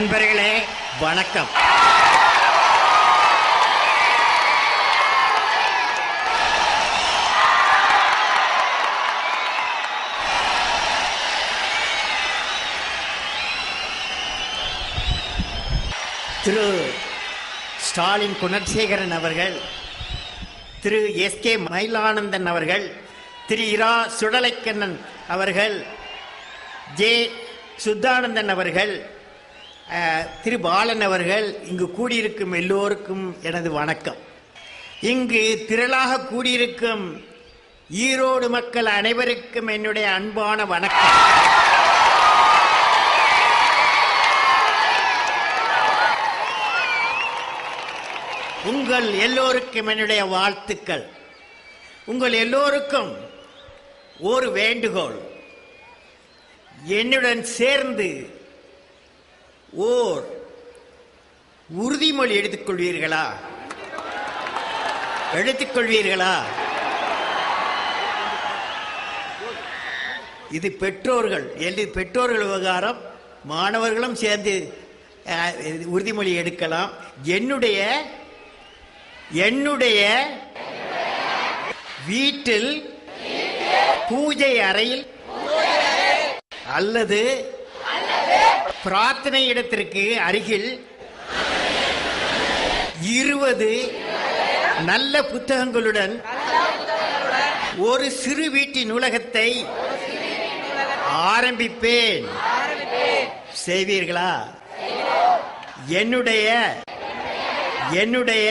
நண்பர்களே வணக்கம். திரு ஸ்டாலின் குணசேகரன் அவர்கள் திரு எஸ் கே மயிலானந்தன் அவர்கள் திரு இரா சுடலைக்கண்ணன் அவர்கள் ஜே சுத்தானந்தன் அவர்கள் திரு பாலன் அவர்கள் இங்கு கூடியிருக்கும் எல்லோருக்கும் எனது வணக்கம். இங்கு திரளாக கூடியிருக்கும் ஈரோடு மக்கள் அனைவருக்கும் என்னுடைய அன்பான வணக்கம். உங்கள் எல்லோருக்கும் என்னுடைய வாழ்த்துக்கள். உங்கள் எல்லோருக்கும் ஒரு வேண்டுகோள். என்னுடன் சேர்ந்து ஓர் உறுதிமொழி எடுத்துக்கொள்வீர்களா? எடுத்துக்கொள்வீர்களா? இது பெற்றோர்கள் என்று பெற்றோர்கள் விவகாரம் மாணவர்களும் சேர்ந்து உறுதிமொழி எடுக்கலாம். என்னுடைய என்னுடைய வீட்டில் பூஜை அறையில் அல்லது பிரார்த்தனை இடத்திற்கு அருகில் இருபது நல்ல புத்தகங்களுடன் ஒரு சிறு வீட்டு நூலகத்தை ஆரம்பிப்பேன். செய்வீர்களா? என்னுடைய என்னுடைய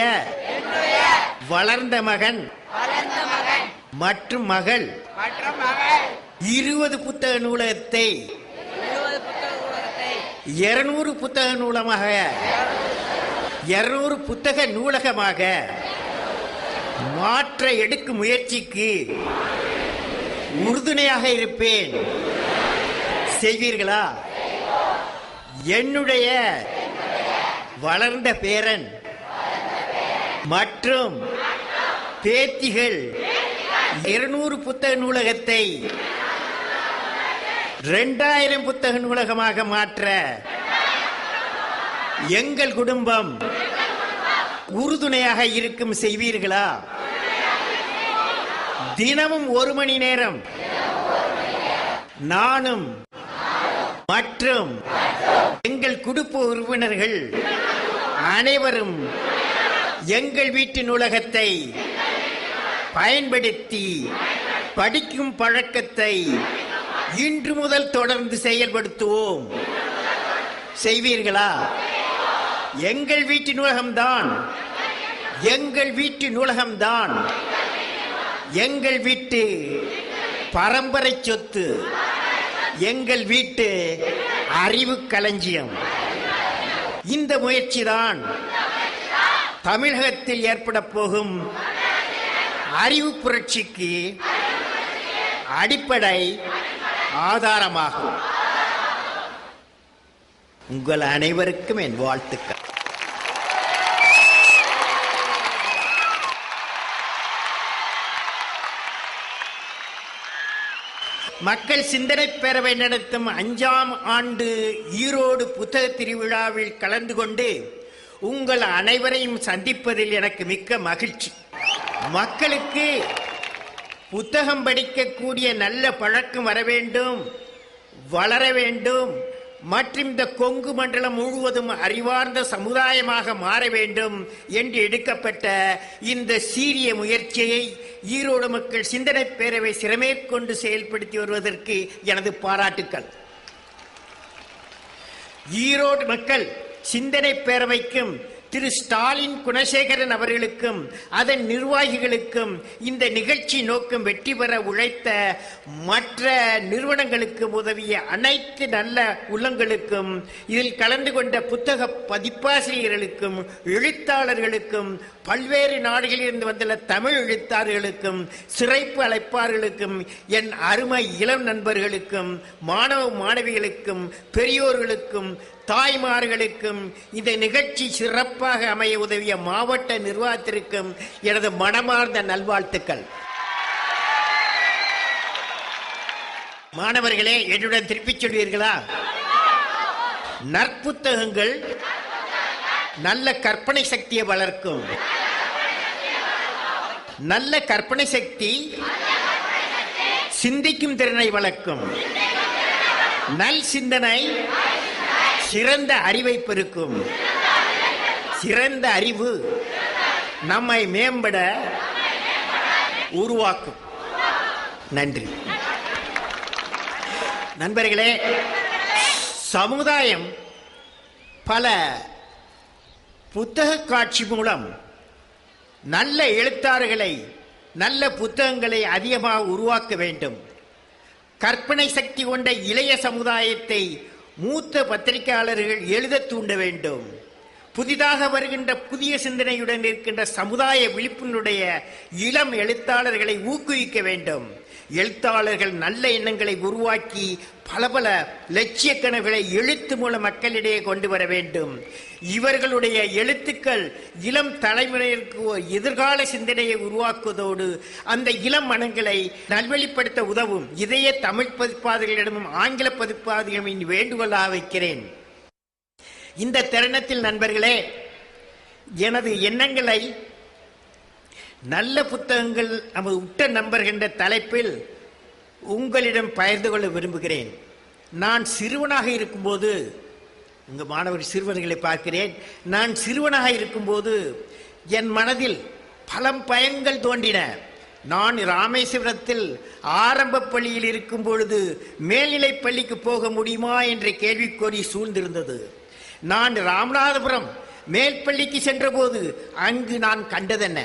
வளர்ந்த மகன் மற்றும் மகள் இருபது புத்தக நூலகத்தை இருநூறு புத்தக நூலமாக. இருநூறு புத்தக நூலகமாக. மாற்ற எடுக்கும் முயற்சிக்கு உறுதுணையாக இருப்பேன். செய்வீர்களா? என்னுடைய வளர்ந்த பேரன் மற்றும் பேத்திகள். இருநூறு புத்தக நூலகத்தை ரெண்டாயிரம் புத்தக நூலகமாக மாற்ற எங்கள் குடும்பம் உறுதுணையாக இருக்கும் செய்வீர்களா? தினமும் ஒரு மணி நேரம் நானும் மற்றும் எங்கள் குடும்ப உறுப்பினர்கள் அனைவரும் எங்கள் வீட்டு நூலகத்தை பயன்படுத்தி படிக்கும் பழக்கத்தை இன்று முதல் தொடர்ந்து செயல்படுத்துவோம். செய்வீர்களா? எங்கள் வீட்டு நூலகம்தான். எங்கள் வீட்டு நூலகம்தான். எங்கள் வீட்டு பரம்பரை சொத்து. எங்கள் வீட்டு அறிவு களஞ்சியம். இந்த முயற்சிதான் தமிழகத்தில் ஏற்பட போகும் அறிவு புரட்சிக்கு அடிப்படை ஆதாரமாகும். உங்கள் அனைவருக்கும் என் வாழ்த்துக்கள். மக்கள் சிந்தனை பேரவை நடத்தும் அஞ்சாம் ஆண்டு ஈரோடு புத்தக திருவிழாவில் கலந்து கொண்டு உங்கள் அனைவரையும் சந்திப்பதில் எனக்கு மிக்க மகிழ்ச்சி. மக்களுக்கு புத்தகம் படிக்கக்கூடிய நல்ல பழக்கம் வர வேண்டும் வளர வேண்டும் மற்றும் இந்த கொங்கு மண்டலம் முழுவதும் அறிவார்ந்த சமுதாயமாக மாற வேண்டும் என்று எடுக்கப்பட்ட இந்த சீரிய முயற்சியை ஈரோடு மக்கள் சிந்தனை பேரவை சிறமேற்கொண்டு செயல்படுத்தி வருவதற்கு எனது பாராட்டுக்கள். ஈரோடு மக்கள் சிந்தனை பேரவைக்கும் திரு ஸ்டாலின் குணசேகரன் அவர்களுக்கும் அதன் நிர்வாகிகளுக்கும் இந்த நிகழ்ச்சி நோக்கம் வெற்றி பெற உழைத்த மற்ற நிறுவனங்களுக்கு உதவிய அனைத்து நல்ல உள்ளங்களுக்கும் இதில் கலந்து கொண்ட புத்தக பதிப்பாசிரியர்களுக்கும் எழுத்தாளர்களுக்கும் பல்வேறு நாடுகளிலிருந்து வந்துள்ள தமிழ் எழுத்தாளர்களுக்கும் சிறைப்பு அழைப்பார்களுக்கும் என் அருமை இளம் நண்பர்களுக்கும் மாணவ மாணவிகளுக்கும் பெரியோர்களுக்கும் தாய்மார்களுக்கும் இந்த நிகழ்ச்சி சிறப்பாக அமைய உதவிய மாவட்ட நிர்வாகத்திற்கும் எனது மனமார்ந்த நல்வாழ்த்துக்கள். மாணவர்களே என்னுடன் திருப்பிச் சொல்வீர்களா? நற்புத்தகங்கள் நல்ல கற்பனை சக்தியை வளர்க்கும். நல்ல கற்பனை சக்தி சிந்திக்கும் திறனை வளர்க்கும். நல் சிந்தனை சிறந்த அறிவை பெருக்கும். சிறந்த அறிவு நம்மை மேம்பட உருவாக்கும். நன்றி. நண்பர்களே சமுதாயம் பல புத்தக காட்சி மூலம் நல்ல எழுத்தாளர்களை நல்ல புத்தகங்களை அதிகமாக உருவாக்க வேண்டும். கற்பனை சக்தி கொண்ட இளைய சமுதாயத்தை மூத்த பத்திரிகையாளர்கள் எழுத தூண்ட வேண்டும். புதிதாக வருகின்ற புதிய சிந்தனையுடன் இருக்கின்ற சமுதாய விழிப்புணர்வுடைய இளம் எழுத்தாளர்களை ஊக்குவிக்க வேண்டும். எழுத்தாளர்கள் நல்ல எண்ணங்களை உருவாக்கி பல பல லட்சிய கனவுகளை எழுத்து மூலம் மக்களிடையே கொண்டு வர வேண்டும். இவர்களுடைய எழுத்துக்கள் இளம் தலைமுறையிற்கு எதிர்கால சிந்தனையை உருவாக்குவதோடு அந்த இளம் மனங்களை நல்வழிப்படுத்த உதவும். இதையே தமிழ் பதிப்பாதிகளிடமும் ஆங்கில பதிப்பாதிகளின் வேண்டுகோளாக வைக்கிறேன். இந்த தருணத்தில் நண்பர்களே எனது எண்ணங்களை நல்ல புத்தகங்கள் நமது உட்ட நம்பர்கின்ற தலைப்பில் உங்களிடம் பகிர்ந்து கொள்ள விரும்புகிறேன். நான் சிறுவனாக இருக்கும்போது உங்கள் மாணவர் சிறுவர்களை பார்க்கிறேன். நான் சிறுவனாக இருக்கும்போது என் மனதில் பலம் பயங்கள் தோன்றின. நான் ராமேஸ்வரத்தில் ஆரம்ப பள்ளியில் இருக்கும் பொழுது மேல்நிலைப் பள்ளிக்கு போக முடியுமா என்ற கேள்விக்கோரி சூழ்ந்திருந்தது. நான் ராமநாதபுரம் மேல்பள்ளிக்கு சென்றபோது அங்கு நான் கண்டதென்ன?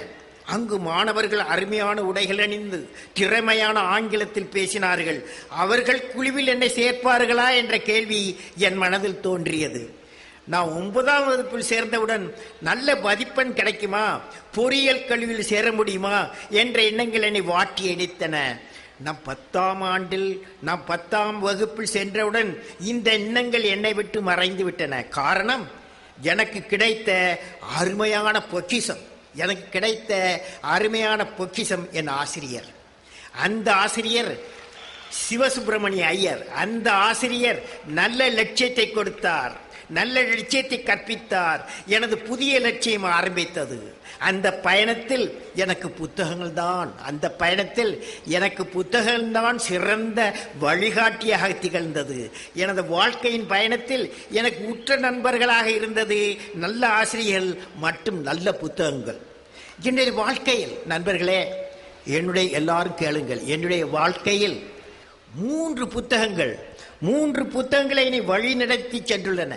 அங்கு மாணவர்கள் அருமையான உடைகள் அணிந்து திறமையான ஆங்கிலத்தில் பேசினார்கள். அவர்கள் குழுவில் என்னை சேர்ப்பார்களா என்ற கேள்வி என் மனதில் தோன்றியது. நான் ஒன்பதாம் வகுப்பில் சேர்ந்தவுடன் நல்ல மதிப்பெண் கிடைக்குமா? பொறியியல் கல்வியில் சேர முடியுமா? என்ற எண்ணங்கள் என்னை வாட்டி அடித்தன நான் பத்தாம் ஆண்டில் நான் பத்தாம் வகுப்பில் சென்றவுடன் இந்த எண்ணங்கள் என்னை விட்டு மறைந்து விட்டன. காரணம் எனக்கு கிடைத்த அருமையான பொக்கிசம் எனக்கு கிடைத்த அருமையான பொக்கிஷம் என் ஆசிரியர். அந்த ஆசிரியர் சிவசுப்பிரமணிய ஐயர். அந்த ஆசிரியர் நல்ல லட்சியத்தை கொடுத்தார். நல்ல லட்சியத்தை கற்பித்தார். எனது புதிய லட்சியம் ஆரம்பித்தது. அந்த பயணத்தில் எனக்கு புத்தகங்கள் தான் அந்த பயணத்தில் எனக்கு புத்தகங்கள் தான் சிறந்த வழிகாட்டியாக திகழ்ந்தது. எனது வாழ்க்கையின் பயணத்தில் எனக்கு உற்ற நண்பர்களாக இருந்தது. நல்ல ஆசிரியர்கள் மற்றும் நல்ல புத்தகங்கள். என்னுடைய வாழ்க்கையில் நண்பர்களே என்னுடைய எல்லாரும் கேளுங்கள். என்னுடைய வாழ்க்கையில் மூன்று புத்தகங்கள் மூன்று புத்தகங்களை என்னை வழி நடத்தி சென்றுள்ளன.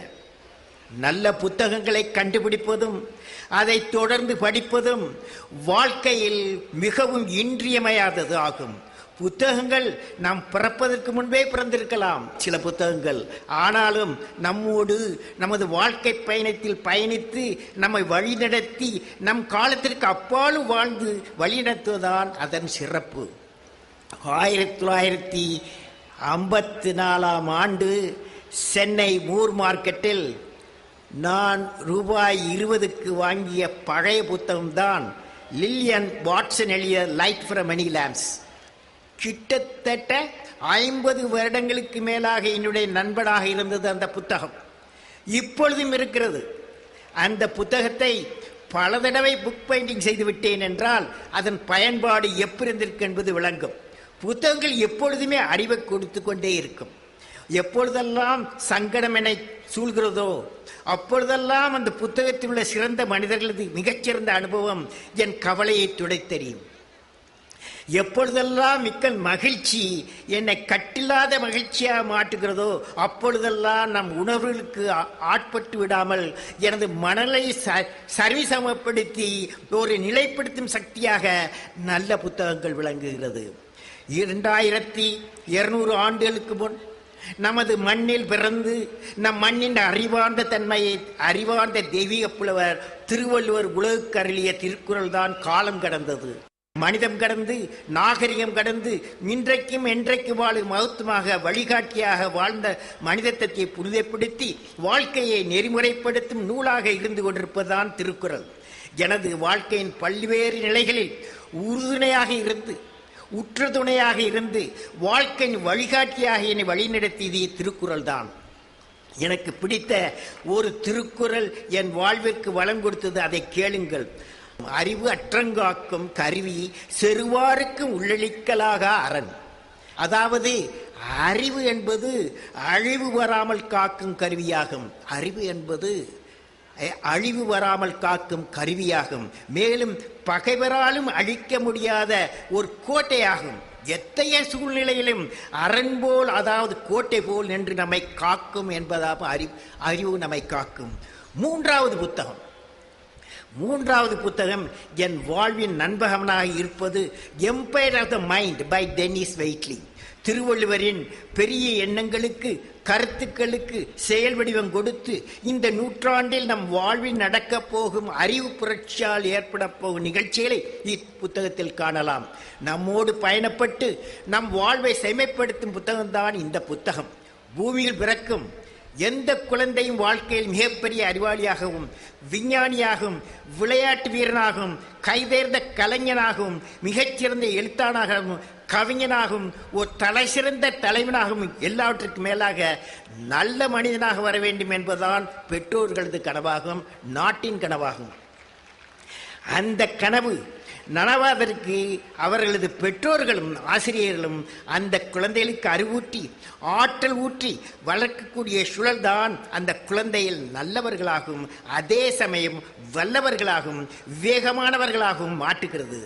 நல்ல புத்தகங்களை கண்டுபிடிப்பதும் அதை தொடர்ந்து படிப்பதும் வாழ்க்கையில் மிகவும் இன்றியமையாதது ஆகும். புத்தகங்கள் நாம் பிறப்பதற்கு முன்பே பிறந்திருக்கலாம். சில புத்தகங்கள் ஆனாலும் நம்மோடு நமது வாழ்க்கை பயணத்தில் பயணித்து நம்மை வழிநடத்தி நம் காலத்திற்கு அப்பாலும் வாழ்ந்து வழிநடத்துவதுதான் அதன் சிறப்பு. ஆயிரத்தி தொள்ளாயிரத்தி ஐம்பத்தி நாலாம் ஆண்டு சென்னை மூர் மார்க்கெட்டில் நான் ரூபாய் இருபதுக்கு வாங்கிய பழைய புத்தகம்தான் லில்லியன் வாட்சன் எழுதிய லைட் ஃப்ரம் மணி லேம்ப்ஸ் கிட்டத்தட்ட ஐம்பது வருடங்களுக்கு மேலாக என்னுடைய நண்பனாக இருந்தது அந்த புத்தகம். இப்பொழுதும் இருக்கிறது. அந்த புத்தகத்தை பல தடவை புக் பைண்டிங் செய்து விட்டேன் என்றால் அதன் பயன்பாடு எப்படி இருந்திருக்கு என்பது விளங்கும். புத்தகங்கள் எப்பொழுதுமே அறிவை கொடுத்து கொண்டே இருக்கும். எப்பொழுதெல்லாம் சங்கடம் என சூழ்கிறதோ அப்பொழுதெல்லாம் அந்த புத்தகத்தில் உள்ள சிறந்த மனிதர்களது மிகச்சிறந்த அனுபவம் என் கவலையை துடைத்தறியும் எப்பொழுதெல்லாம் மிக்க மகிழ்ச்சி என்னை கட்டில்லாத மகிழ்ச்சியாக மாட்டுகிறதோ அப்பொழுதெல்லாம் நம் உணர்வுகளுக்கு ஆட்பட்டு விடாமல் எனது மனலை ச சரிசமப்படுத்தி ஒரு நிலைப்படுத்தும் சக்தியாக நல்ல புத்தகங்கள் விளங்குகிறது. இரண்டாயிரத்தி இருநூறு ஆண்டுகளுக்கு முன் நமது மண்ணில் பிறந்து நம் மண்ணின் அறிவார்ந்த தன்மையை அறிவார்ந்த தெய்வீக புலவர் திருவள்ளுவர் உலகக்கருளிய திருக்குறள் தான் காலம் கடந்தது. மனிதம் கடந்து நாகரிகம் கடந்து இன்றைக்கும் என்றைக்கு வாழும் மகத்துவமாக வழிகாட்டியாக வாழ்ந்த மனிதத்தை புனிதப்படுத்தி வாழ்க்கையை நெறிமுறைப்படுத்தும் நூலாக இருந்து கொண்டிருப்பதுதான் திருக்குறள். எனது வாழ்க்கையின் பல்வேறு நிலைகளில் உறுதுணையாக இருந்து உற்ற துணையாக இருந்து வாழ்க்கையின் வழிகாட்டியாக என்னை வழிநடத்தியது திருக்குறள் தான் எனக்கு பிடித்த ஒரு திருக்குறள் என் வாழ்விற்கு வளம் கொடுத்தது அதை கேளுங்கள். அறிவு அற்றங்காக்கும் கருவி செருவாருக்கும் உள்ளளிக்கலாக அரண். அதாவது அறிவு என்பது அழிவு வராமல் காக்கும் கருவியாகும். அறிவு என்பது அழிவு வராமல் காக்கும் கருவியாகும். மேலும் பகைவராலும் அழிக்க முடியாத ஒரு கோட்டையாகும். எத்தகைய சூழ்நிலையிலும் அரண் போல் அதாவது கோட்டை போல் நின்று நம்மை காக்கும் என்பதாக அறி அறிவு நம்மை காக்கும். மூன்றாவது புத்தகம். மூன்றாவது புத்தகம் என் வாழ்வின் நண்பகவனாக இருப்பது empire of the mind by Dennis Waitley திருவள்ளுவரின் பெரிய எண்ணங்களுக்கு கருத்துக்களுக்கு செயல் வடிவம் கொடுத்து இந்த நூற்றாண்டில் நம் வாழ்வில் நடக்கப் போகும் அறிவு புரட்சியால் ஏற்பட போகும் நிகழ்ச்சிகளை இப்புத்தகத்தில் காணலாம். நம்மோடு பயணப்பட்டு நம் வாழ்வை செமைப்படுத்தும் புத்தகம்தான் இந்த புத்தகம். பூமியில் பிறக்கும் எந்த குழந்தையும் வாழ்க்கையில் மிகப்பெரிய அறிவாளியாகவும் விஞ்ஞானியாகவும் விளையாட்டு வீரனாகவும் கைதேர்ந்த கலைஞனாகவும் மிகச்சிறந்த எழுத்தானாகவும் கவிஞனாகவும் ஒரு தலை சிறந்த தலைவனாகவும் எல்லாவற்றுக்கும் மேலாக நல்ல மனிதனாக வர வேண்டும் என்பதுதான் பெற்றோர்களது கனவாகும் நாட்டின் கனவாகும். அந்த கனவு நனவாதற்கு அவர்களது பெற்றோர்களும் ஆசிரியர்களும் அந்த குழந்தைகளுக்கு அறிவூட்டி ஆற்றல் ஊற்றி வளர்க்கக்கூடிய சுழல்தான் அந்த குழந்தையில் நல்லவர்களாகவும் அதே சமயம் வல்லவர்களாகவும் விவேகமானவர்களாகவும் மாற்றுகிறது